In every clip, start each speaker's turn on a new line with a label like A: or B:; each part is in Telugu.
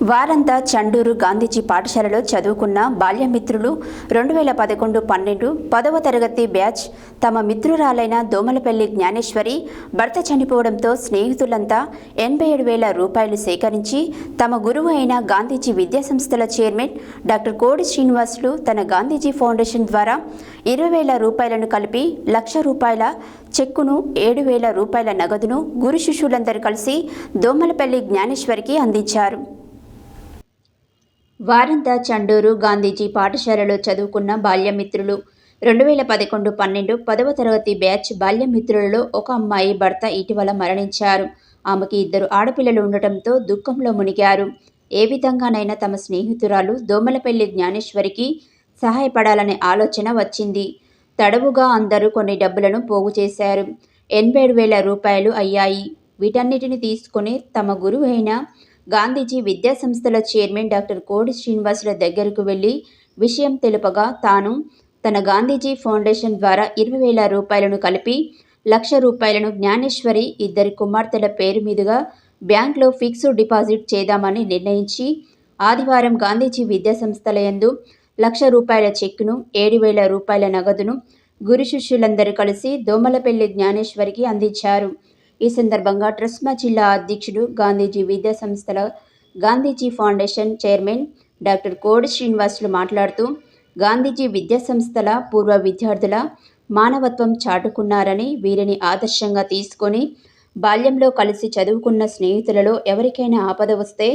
A: వారంతా చండూరు గాంధీజీ పాఠశాలలో చదువుకున్న బాల్యమిత్రులు రెండు వేల పదకొండు పన్నెండు పదవ తరగతి బ్యాచ్ తమ మిత్రురాలైన దోమలపల్లి జ్ఞానేశ్వరి భర్త చనిపోవడంతో స్నేహితులంతా ఎనభై ఏడు వేల రూపాయలు సేకరించి తమ గురువు అయిన గాంధీజీ విద్యాసంస్థల చైర్మన్ డాక్టర్ కోడి శ్రీనివాసులు తన గాంధీజీ ఫౌండేషన్ ద్వారా ఇరవై వేల రూపాయలను కలిపి లక్ష రూపాయల చెక్కును ఏడు వేల రూపాయల నగదును గురు శిష్యులందరూ కలిసి దోమలపల్లి జ్ఞానేశ్వరికి అందించారు. వారంతా చండూరు గాంధీజీ పాఠశాలలో చదువుకున్న బాల్యమిత్రులు. రెండు వేల పదకొండు పన్నెండు పదవ తరగతి బ్యాచ్ బాల్యమిత్రులలో ఒక అమ్మాయి భర్త ఇటీవల మరణించారు. ఆమెకి ఇద్దరు ఆడపిల్లలు ఉండటంతో దుఃఖంలో మునిగారు. ఏ విధంగానైనా తమ స్నేహితురాలు దోమలపల్లి జ్ఞానేశ్వరికి సహాయపడాలనే ఆలోచన వచ్చింది. తడవుగా అందరూ కొన్ని డబ్బులను పోగు చేశారు. ఎనభై వేల రూపాయలు అయ్యాయి. వీటన్నిటిని తీసుకుని తమ గురువు అయిన గాంధీజీ విద్యా సంస్థల చైర్మన్ డాక్టర్ కోడి శ్రీనివాసుల దగ్గరకు వెళ్ళి విషయం తెలుపగా తాను తన గాంధీజీ ఫౌండేషన్ ద్వారా ఇరవై వేల రూపాయలను కలిపి లక్ష రూపాయలను జ్ఞానేశ్వరి ఇద్దరి కుమార్తెల పేరు మీదుగా బ్యాంక్లో ఫిక్స్డ్ డిపాజిట్ చేద్దామని నిర్ణయించి ఆదివారం గాంధీజీ విద్యా యందు లక్ష రూపాయల చెక్కును ఏడు వేల రూపాయల నగదును గురు శిష్యులందరూ కలిసి దోమలపల్లి జ్ఞానేశ్వరికి అందించారు. ఈ సందర్భంగా ట్రస్మా జిల్లా అధ్యక్షుడు గాంధీజీ విద్యా సంస్థల గాంధీజీ ఫౌండేషన్ చైర్మన్ డాక్టర్ కోడి శ్రీనివాసులు మాట్లాడుతూ గాంధీజీ విద్యా సంస్థల పూర్వ విద్యార్థుల మానవత్వం చాటుకున్నారని వీరిని ఆదర్శంగా తీసుకొని బాల్యంలో కలిసి చదువుకున్న స్నేహితులలో ఎవరికైనా ఆపద వస్తే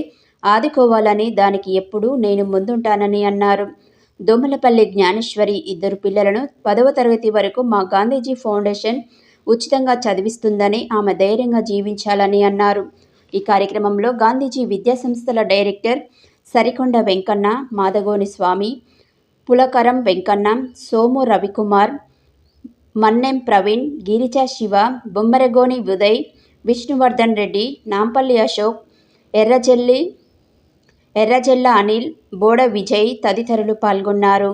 A: ఆదుకోవాలని దానికి ఎప్పుడూ నేను ముందుంటానని అన్నారు. దోమలపల్లి జ్ఞానేశ్వరి ఇద్దరు పిల్లలను పదవ తరగతి వరకు మా గాంధీజీ ఫౌండేషన్ ఉచితంగా చదివిస్తుందని ఆమె ధైర్యంగా జీవించాలని అన్నారు. ఈ కార్యక్రమంలో గాంధీజీ విద్యాసంస్థల డైరెక్టర్ సరికొండ వెంకన్న మాదగోని స్వామి పులకరం వెంకన్న సోము రవికుమార్ మన్నెం ప్రవీణ్ గిరిజా శివ బొమ్మరగోని ఉదయ్ విష్ణువర్ధన్ రెడ్డి నాంపల్లి అశోక్ ఎర్రజల్లి ఎర్రజెల్ల అనిల్ బోడ విజయ్ తదితరులు పాల్గొన్నారు.